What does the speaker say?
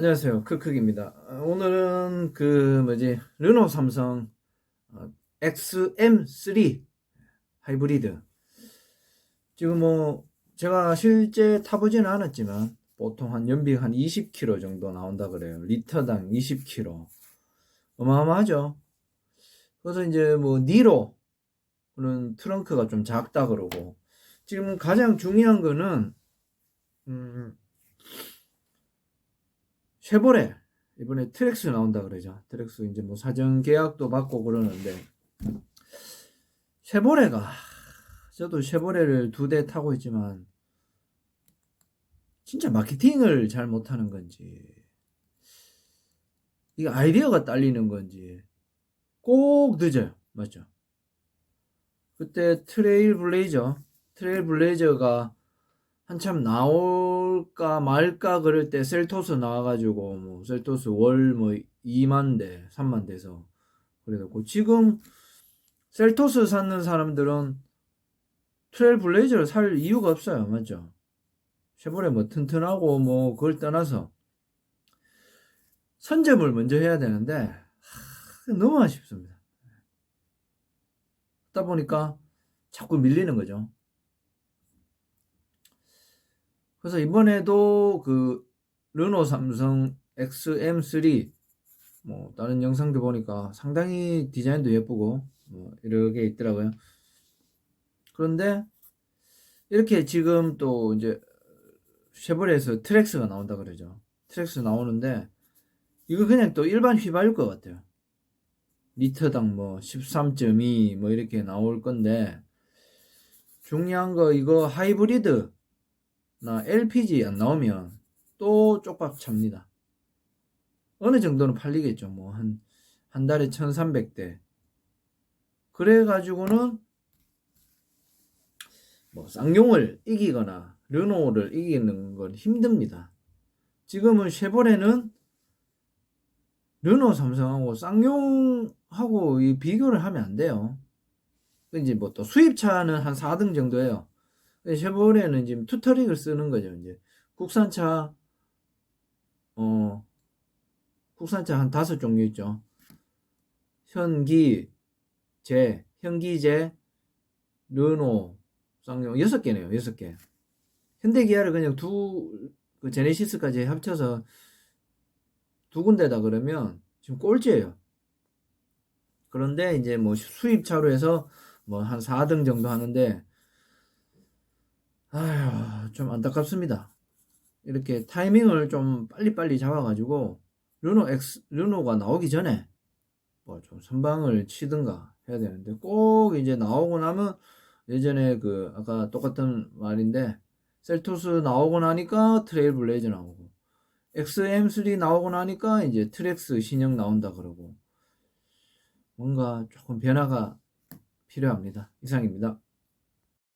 안녕하세요. 크크입니다. 오늘은 그 뭐지 르노 삼성 어, XM3 하이브리드 지금 뭐 제가 실제 타보지는 않았지만 보통 한 연비 한 20km 정도 나온다 그래요. 리터당 20km 어마어마하죠. 그래서 이제 뭐 니로는 트렁크가 좀 작다 그러고 지금 가장 중요한 거는 음, 쉐보레 이번에 트렉스 나온다 그러죠. 트렉스 이제 뭐 사전 계약도 받고 그러는데 쉐보레가 저도 쉐보레를 두 대 타고 있지만 진짜 마케팅을 잘 못하는 건지 이게 아이디어가 딸리는 건지 꼭 늦어요. 맞죠? 그때 트레일 블레이저 트레일 블레이저가 한참 나올 까 말까 그럴 때 셀토스 나와가지고 뭐 셀토스 월 뭐 2만 대, 3만 대서 그래갖고 지금 셀토스 사는 사람들은 트레일 블레이저를 살 이유가 없어요, 맞죠? 쉐보레 뭐 튼튼하고 뭐 그걸 떠나서 선점을 먼저 해야 되는데 하, 너무 아쉽습니다. 그러다 보니까 자꾸 밀리는 거죠. 그래서 이번에도 그 르노 삼성 XM3 뭐 다른 영상들 보니까 상당히 디자인도 예쁘고 뭐 이렇게 있더라고요. 그런데 이렇게 지금 또 이제 쉐보레에서 트렉스가 나온다 그러죠. 트렉스 나오는데 이거 그냥 또 일반 휘발유 것 같아요. 리터당 뭐 13.2 뭐 이렇게 나올 건데 중요한 거 이거 하이브리드 나 LPG 안 나오면 또 쪽박 찹니다. 어느 정도는 팔리겠죠. 뭐 한 한 달에 1,300대. 그래 가지고는 뭐 쌍용을 이기거나 르노를 이기는 건 힘듭니다. 지금은 쉐보레는 르노 삼성하고 쌍용하고 이 비교를 하면 안 돼요. 이제 뭐 또 수입차는 한 4등 정도예요. 쉐보레는 지금 투터릭을 쓰는 거죠. 이제 국산차 어 국산차 한 다섯 종류 있죠. 현기, 제, 현기제, 르노, 쌍용 여섯 개네요. 여섯 개. 현대기아를 그냥 두 그 제네시스까지 합쳐서 두 군데다 그러면 지금 꼴찌예요. 그런데 이제 뭐 수입차로 해서 뭐 한 4등 정도 하는데 아휴, 좀 안타깝습니다. 이렇게 타이밍을 좀 빨리빨리 잡아가지고, 르노 X, 르노가 나오기 전에, 뭐 좀 선방을 치든가 해야 되는데, 꼭 이제 나오고 나면, 예전에 그, 아까 똑같은 말인데, 셀토스 나오고 나니까 트레일 블레이저 나오고, XM3 나오고 나니까 이제 트렉스 신형 나온다 그러고, 뭔가 조금 변화가 필요합니다. 이상입니다.